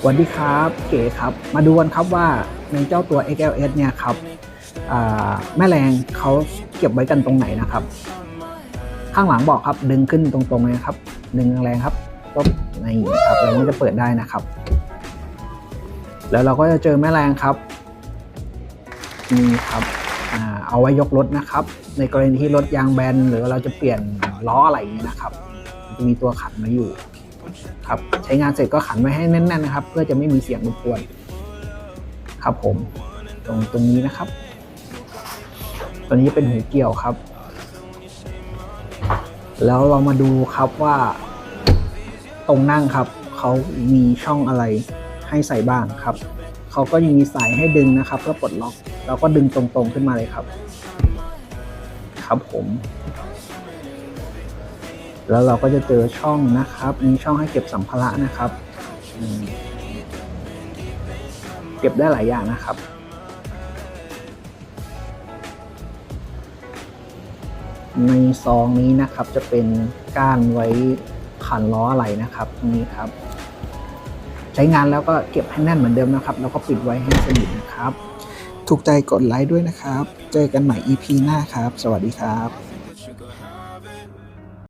สวัสดีครับเก๋ครับ มาดูกันครับว่าในเจ้าตัว XLS เนี่ยครับแม่แรงเขาเก็บไว้กันตรงไหนนะครับ ข้างหลังบอกครับดึงขึ้นตรงๆเลยครับ ดึงแรงครับปุ๊บนี่ครับแล้วมันจะเปิดได้นะครับ แล้วเราก็จะเจอแม่แรงครับนี่ครับเอาไว้ยกรถนะครับ ในกรณีที่รถยางแบนหรือเราจะเปลี่ยนล้ออะไรอย่างนี้นะครับ จะมีตัวขันมาอยู่ ครับใช้งานเสร็จก็ขันไว้ให้แน่นๆนะครับ เพื่อจะไม่มีเสียงรบกวนครับผมตรงตรงนี้นะครับ ตัวนี้เป็นหูเกี่ยวครับ แล้วเรามาดูครับว่า ตรงนั่งครับเขามีช่องอะไรให้ใส่บ้างครับเขาก็ยังมีสายให้ดึงนะครับเพื่อปลดล็อกเราก็ดึงตรงๆขึ้นมาเลยครับ ครับผม แล้วเราก็จะเจอช่องนะครับ มีช่องให้เก็บสัมภาระนะครับ เก็บได้หลายอย่างนะครับ ในซองนี้นะครับจะเป็นก้านไว้ขันล้ออะไรนะครับ ตรงนี้ครับ ใช้งานแล้วก็เก็บให้แน่นเหมือนเดิมนะครับ แล้วก็ปิดไว้ให้สนิทนะครับ ถูกใจกดไลค์ด้วยนะครับ เจอกันใหม่ EP หน้าครับ สวัสดีครับ